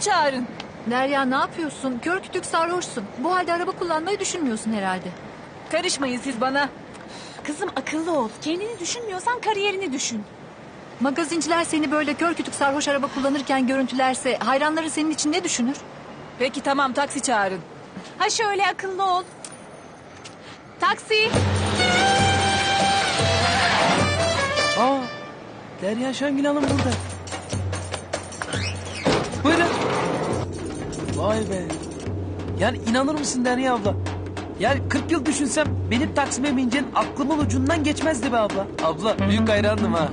çağırın. Derya ne yapıyorsun? Kör kütük sarhoşsun. Bu halde araba kullanmayı düşünmüyorsun herhalde. Karışmayın siz bana. Kızım akıllı ol. Kendini düşünmüyorsan kariyerini düşün. Magazinciler seni böyle kör kütük sarhoş araba kullanırken görüntülerse hayranların senin için ne düşünür? Peki tamam taksi çağırın. Ha şöyle akıllı ol. Taksi. Aa, Derya Şengül Hanım burada. Vay be. Yani inanır mısın Derya abla? Yani 40 yıl düşünsem benim Taksim'e bineceğin aklımın ucundan geçmezdi be abla. Abla büyük hayrandım ha.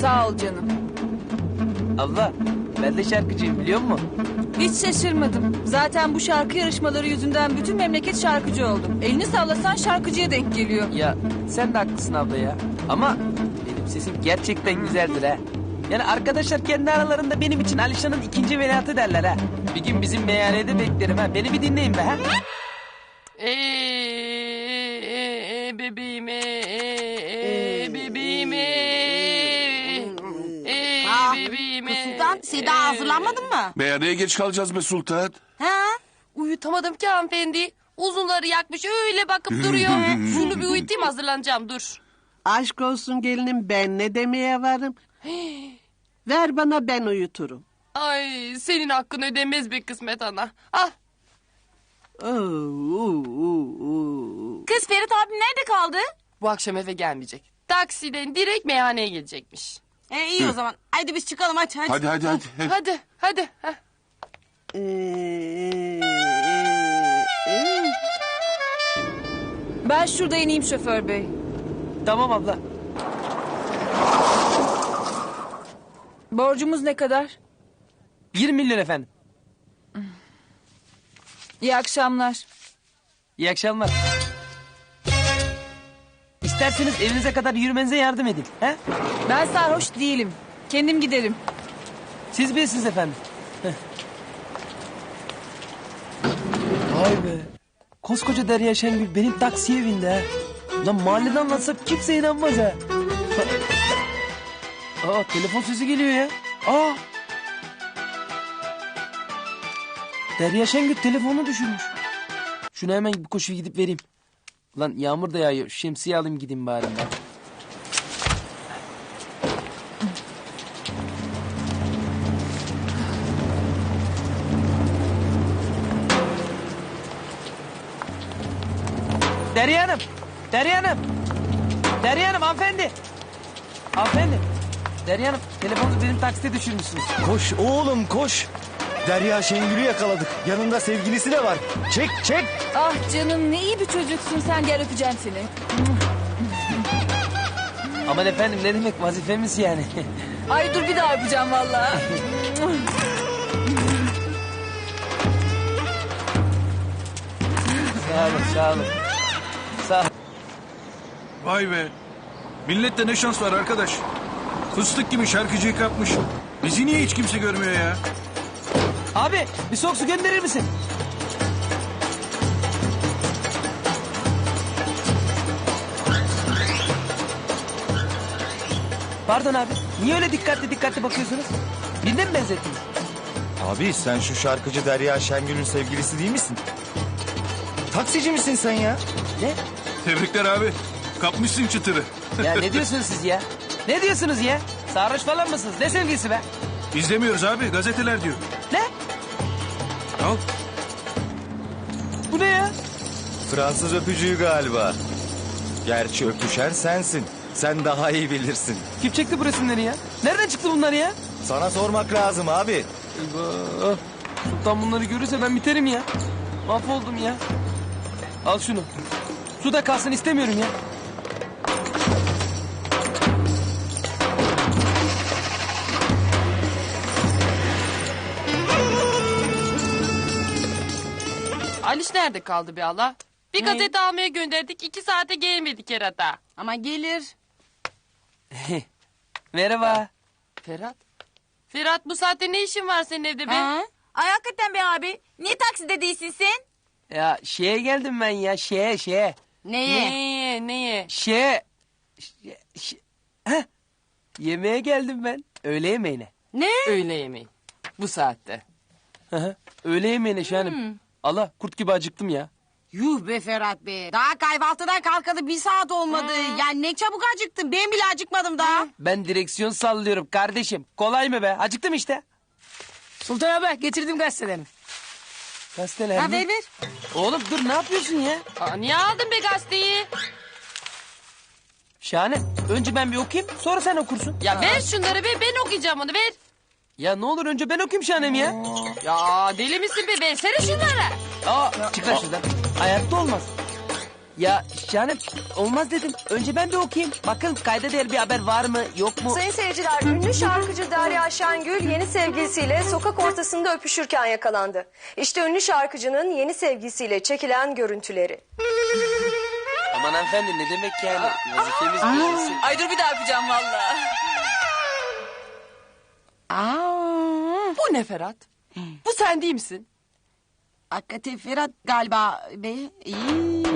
Sağ ol canım. Abla ben de şarkıcıyım biliyor musun? Hiç şaşırmadım. Zaten bu şarkı yarışmaları yüzünden bütün memleket şarkıcı oldu. Elini sallasan şarkıcıya denk geliyor. Ya sen de haklısın abla ya. Ama benim sesim gerçekten güzeldir ha. Yani arkadaşlar kendi aralarında benim için Alişan'ın ikinci velatı derler ha. Bir gün bizim meyhanede beklerim ha. Beni bir dinleyin be ha. Ee, ee, ee, bebeğim ee, ee, ee, bebeğim ee, Aa, bebeğim ee, Sultan sen daha ee. hazırlanmadın mı? Meyhaneye geç kalacağız be Sultan. Ha? Uyutamadım ki hanımefendi. Uzunları yakmış öyle bakıp duruyor. Şunu bir uyutayım hazırlanacağım dur. Aşk olsun gelinim ben ne demeye varım? Ver bana ben uyuturum. Ay senin hakkın ödemez be kısmet ana. Oo. Kız Ferit abi nerede kaldı? bu akşam eve gelmeyecek. Taksiden direkt meyhaneye gelecekmiş. E, iyi o zaman. Haydi biz çıkalım hadi hadi. Hadi hadi hadi. Hadi hadi. heh. Ee, ee, Ben şurada ineyim şoför bey. Tamam abla. Borcumuz ne kadar? 20 milyon efendim. İyi akşamlar. İyi akşamlar. İsterseniz evinize kadar yürümenize yardım edin. He? Ben sarhoş değilim. Kendim giderim. Siz bilirsiniz efendim. Heh. Vay be. Koskoca Derya Şengül benim taksiye bindi ha. Lan mahallede anlatsam kimse inanmaz ha. Aa telefon sesi geliyor ya. Aa. Derya Şengül telefonu düşürmüş. Şunu hemen bir koşu gidip vereyim. Lan yağmur da yağıyor. Şemsiye alayım gideyim bari ben. Derya Hanım. Derya Hanım. Derya Hanım hanımefendi. Hanımefendi. Derya Hanım telefonunuzu benim taksite düşürmüşsünüz. Koş oğlum koş. Derya Şengül'ü yakaladık. Yanında sevgilisi de var. Çek çek. Ah canım ne iyi bir çocuksun sen gel öpeceğim seni. Aman efendim ne demek vazifemiz yani. Ay dur bir daha öpeceğim vallahi. sağ olun sağ olun. Sağ olun. Vay be. Millette ne şans var arkadaş. Fıstık gibi şarkıcıyı kapmış. Bizi niye hiç kimse görmüyor ya? Abi bir soğuk su gönderir misin? Pardon abi. Niye öyle dikkatli dikkatli bakıyorsunuz? Birine mi benzettiniz? Abi sen şu şarkıcı Derya Şengül'ün sevgilisi değil misin? Taksici misin sen ya? Ne? Tebrikler abi. Kapmışsın çıtırı. Ya ne diyorsunuz siz ya? Ne diyorsunuz ya? Sarhoş falan mısınız? Ne sevgilisi be? İzlemiyoruz abi. Gazeteler diyor. Ne? Al. Bu ne ya? Fransız öpücüğü galiba. Gerçi öpüşen sensin. Sen daha iyi bilirsin. Kim çekti bu resimleri ya? Nereden çıktı bunlar ya? Sana sormak lazım abi. Eyvah. Sultan bunları görürse ben biterim ya. Mahvoldum ya. Al şunu. Su da kalsın istemiyorum ya. Aliş nerede kaldı be Allah? Bir gazete almaya gönderdik iki saate gelmedi kerata. Ama gelir. Merhaba. Ferhat. Ferhat bu saatte ne işin var senin evde be? Ha? Ay hakikaten be abi. Niye takside değilsin sen? Ya şeye geldim ben ya şeye şeye. Neye? Neye neye? Şeye. Şeye. şe- Heh. Yemeğe geldim ben. Öğle yemeğine. Ne? Öğle yemeği. Bu saatte. Hı hı. Öğle yemeğine şahanem. Allah kurt gibi acıktım ya. Yuh be Ferhat be. Daha kahvaltıdan kalkalı bir saat olmadı. Yani ne çabuk acıktın. Ben bile acıkmadım daha. Ben direksiyon sallıyorum kardeşim. Kolay mı be? Acıktım işte. Sultan abi getirdim gazetelerini. Gazeteler Ha mi? ver ver. Oğlum dur ne yapıyorsun ya? Aa, niye aldın be gazeteyi? Şahane. Önce ben bir okuyayım sonra sen okursun. Ya ver şunları be ben okuyacağım onu ver. Ya ne olur önce ben okuyayım Şahanem ya. Ya deli misin be versene şunları. Aa çık lan şuradan. Hayatta olmaz. Ya Şahanem olmaz dedim. Önce ben bir okuyayım. Bakın kayda değer bir haber var mı yok mu? Sayın seyirciler, ünlü şarkıcı Derya Şengül yeni sevgilisiyle sokak ortasında öpüşürken yakalandı. İşte ünlü şarkıcının yeni sevgilisiyle çekilen görüntüleri. Aman hanımefendi ne demek yani? Vazifemiz bilgisi. Ay dur bir daha öpeceğim valla. Aa, Bu ne Ferhat? Bu sen değil misin? hakikaten Ferhat galiba be. İyi.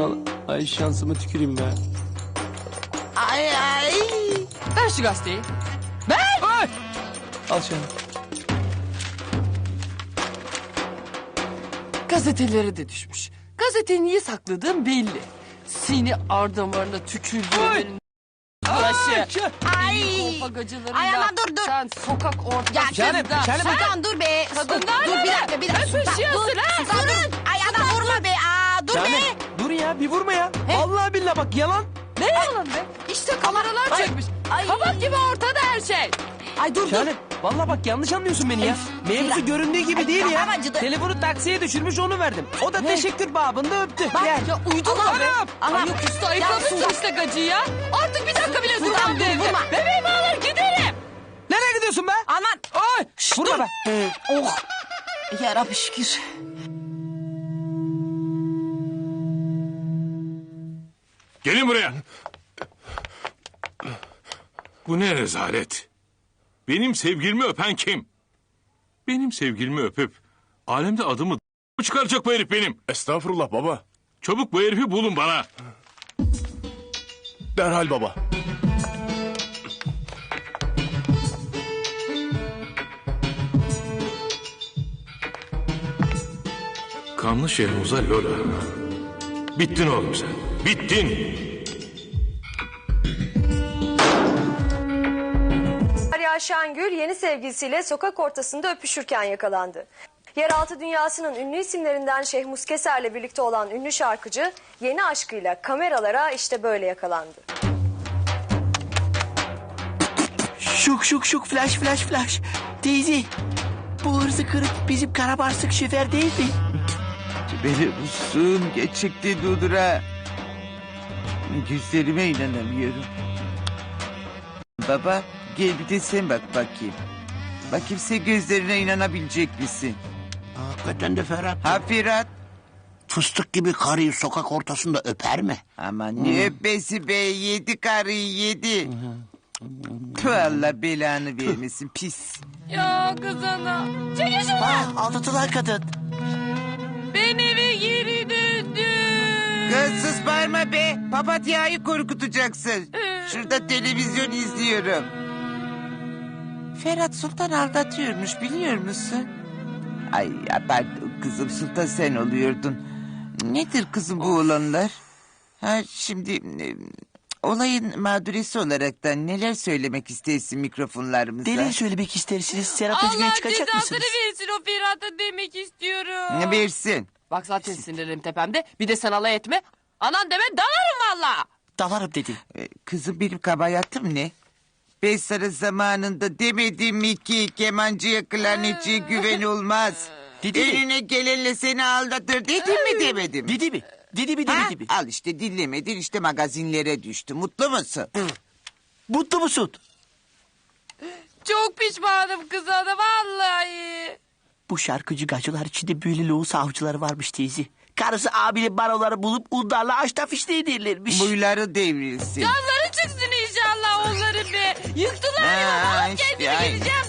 Ay şansıma tüküreyim be. Ay ay. Ver şu gazeteyi. Ay! Al Şahanem. Gazeteleri de düşmüş. Gazeteyi niye sakladığın belli. Seni ar damarına başı. Ay. Ay ama dur, dur. sen sokak ortasında. Şahanem, Şahanem. Sultan dur be. Kadınlar dur nerede? bir dakika bir dakika. Ne dur. ha? Sultan dur. Ay ana vurma be. Aa, dur Şahanem be. dur ya bir vurma ya. Vallahi billahi bak yalan. Ne yalan be? İşte kameralar çekmiş. Kabak gibi ortada her şey. Ay dur dur. Vallahi bak yanlış anlıyorsun beni ya. Mevzu göründüğü gibi değil ya. kafam acıdı. Telefonu taksiye düşürmüş onu verdim. O da teşekkür babında öptü. Bak Yani. ya uydurma be. Anam! Ama Ay yok üstü ayıklamışsın işte gacıyı ya. Artık bir dakika bile Sultan, durmam dur, gerekiyor. vurma. Bebeğimi alır giderim. Nereye gidiyorsun be? Aman. Ay! Vurma be. Oh. Yarabbi şükür. Gelin buraya. Bu ne rezalet? Benim sevgilimi öpen kim? Benim sevgilimi öpüp alemde adımı çıkaracak bu herif benim. Estağfurullah baba. Çabuk bu herifi bulun bana. Derhal baba. Kanlı Şehmuz'a Lola. Bittin oğlum sen. Bittin. Şengül yeni sevgilisiyle sokak ortasında öpüşürken yakalandı. Yeraltı dünyasının ünlü isimlerinden Şeyh Muskeser'le birlikte olan ünlü şarkıcı yeni aşkıyla kameralara işte böyle yakalandı. Şuk şuk şuk flash flash flash. Teyze bu hırzı kırık bizim karabarsık şoför değil mi? Beni musun gerçekten Dudura. Gözlerime inanamıyorum. Baba gel bir de sen bak bakayım. Bakayım sen gözlerine inanabilecek misin? Hakikaten de Ferhat. Ha Ferhat? Fıstık gibi karıyı sokak ortasında öper mi? Aman ne öpmesi be yedi karıyı yedi. Tüh Allah belanı vermesin pis. Ya kız ana. Çekil şunu. aldatılan kadın. Ben eve geri döndüm. Kız sus bağırma be. Papatyayı korkutacaksın. Şurada televizyon izliyorum. Ferhat Sultan aldatıyormuş biliyor musun? Ay ya pardon kızım Sultan sen oluyordun. Nedir kızım bu olanlar? Ha şimdi e, olayın mağduresi olaraktan neler söylemek istersin mikrofonlarımıza? Neler söylemek istersiniz? Serhat Özgür'e Allah çıkacak cezasını mısınız? versin o Ferhat'a demek istiyorum. Ne versin? Bak zaten sinirlerim tepemde. Bir de sen alay etme. Anan deme dalarım valla. Dalarım dedi. E, Kızım benim kabahatim ne? Ben sana zamanında demedim mi ki kemancıya klarnetçiye güven olmaz. Dedi mi? Önüne gelenle seni aldatır dedim mi demedim. Dedi mi? Dedi mi Ha? dedi mi? Al işte dinlemedin işte magazinlere düştü. Mutlu musun? Mutlu musun? Çok pişmanım kız ana vallahi. Bu şarkıcı gacılar içinde böyle loğus avcıları varmış teyze. Karısı abinin baroları bulup onlarla aşta fişte ederlermiş. Buyları devrilsin. Canları çıksın inşallah onların be. Yıktılar ya. Ne yapacağız? Geleceğim